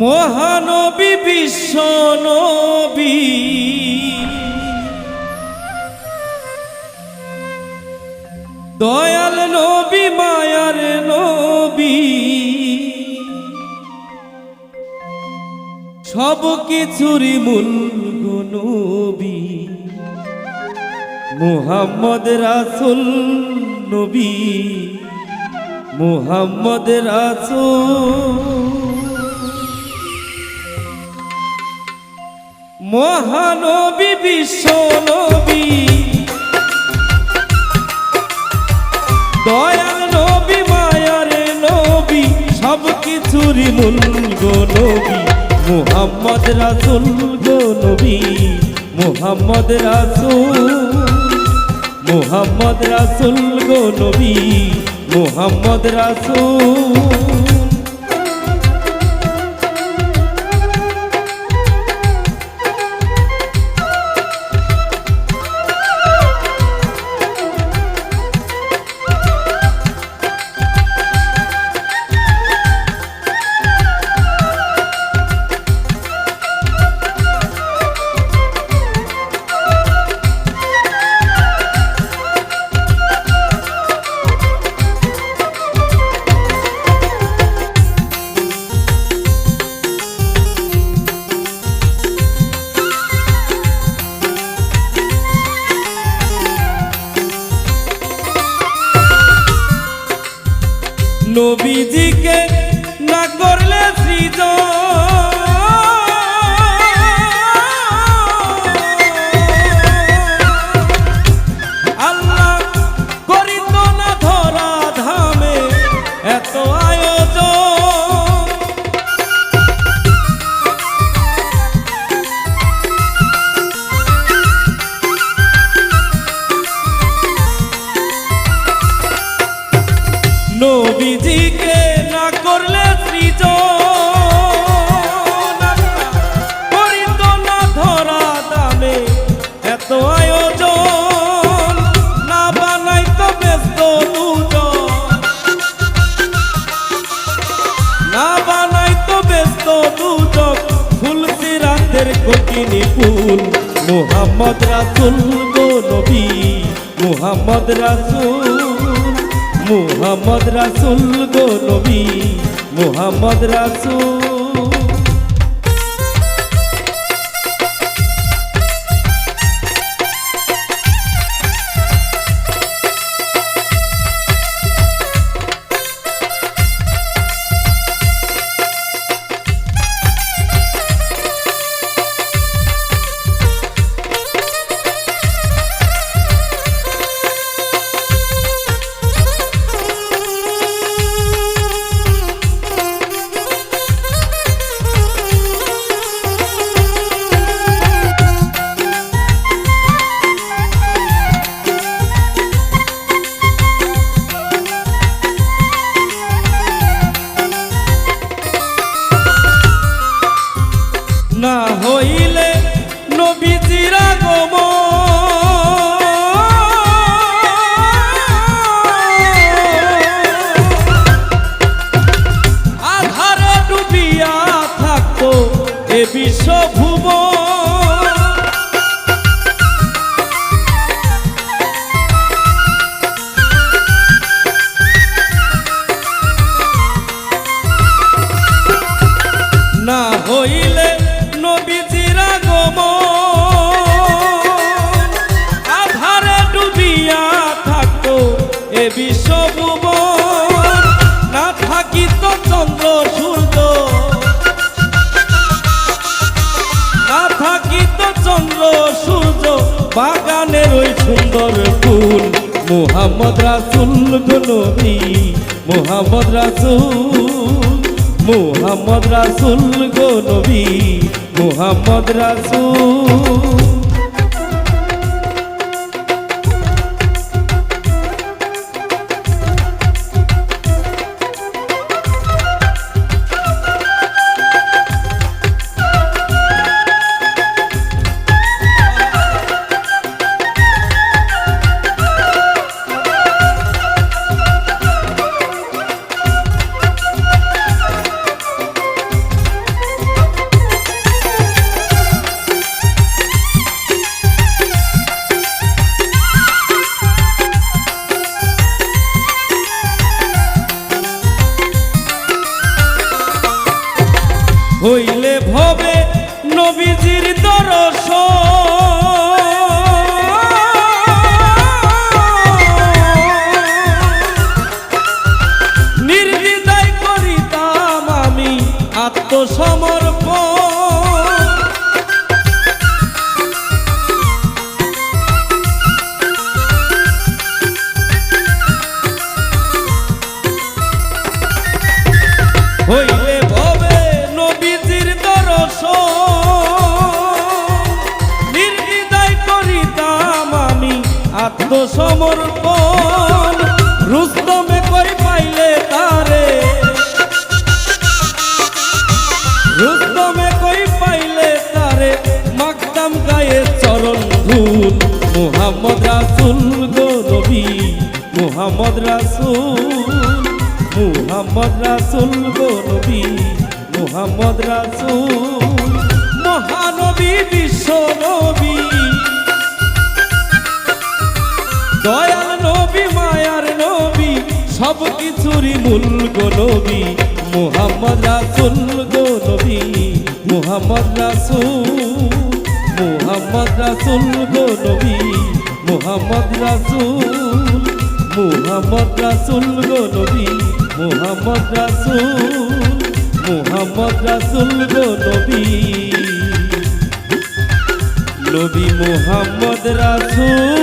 মহানবী, বিশ্ব নবী। দয়াল নবী, মায়ার নবী। সব কিছুরই মূল নবী। মুহাম্মদ রাসুল নবী। মুহাম্মদ রাসুল মহানবী বিশ্ব নবী দয়াল নবী, মায়ার নবী, সব কিছুরই মূল গো নবী মুহাম্মদ রাসুল গো নবী মুহাম্মদ রাসুল মুহাম্মদ রাসুল গো মুহাম্মদ রাসুল। নবীজিকে না করলে সৃজন নবীজিকে না করলে সৃজন। করিত না ধরা দামে এত আয়োজন, না বানাই তো ব্যস্ত না বানাই তো ব্যস্ত দুজন, ফুল সিরাতের কঠিনী ফুল। মুহাম্মদ রাসুল গো নবী, মুহাম্মদ রাসুল মুহাম্মদ রাসুল গো নবী মোহাম্মদ রাসুল এ বিশ্ব না হইলে নবীজিরা গম আধারে ডুবিয়া থাকতো এ বিশ্বভুব না থাকিত চন্দ্র সূর্য। চন্দ্র, সূর্য বাগানের ওই সুন্দর ফুল। মোহাম্মদ রাসুল নবী, মোহাম্মদ রাসুল মোহাম্মদ রাসুল গো মোহাম্মদ রাসুল। হইলে ভবে নবীজির দর্শন। নির্দিদায় করিতাম আমি আত্মসমর্পণ। রুস্তমে কই পাইলে তারে? রুস্তমে কই পাইলে তারে? মাকতাম গায়ে চরণ ধুল মোহাম্মদ রাসুল গো নবী, মোহাম্মদ রাসুল। মুহাম্মদ রাসুল গো নবী, মুহাম্মদ রাসুল, মহানবী বিশ্ব নবী। নবী, মায়ার নবী সব কিছুরই মূল গো নবী, মুহাম্মদ রাসুল গো নবী, মুহাম্মদ রাসুল মুহাম্মদ রাসুল গো নবী, মুহাম্মদ রাসুল মুহাম্মদ রাসুল গো নবী। মুহাম্মদ রাসুল মোহাম্মদ রাসুল গো নবী। নবী মোহাম্মদ রাসুল।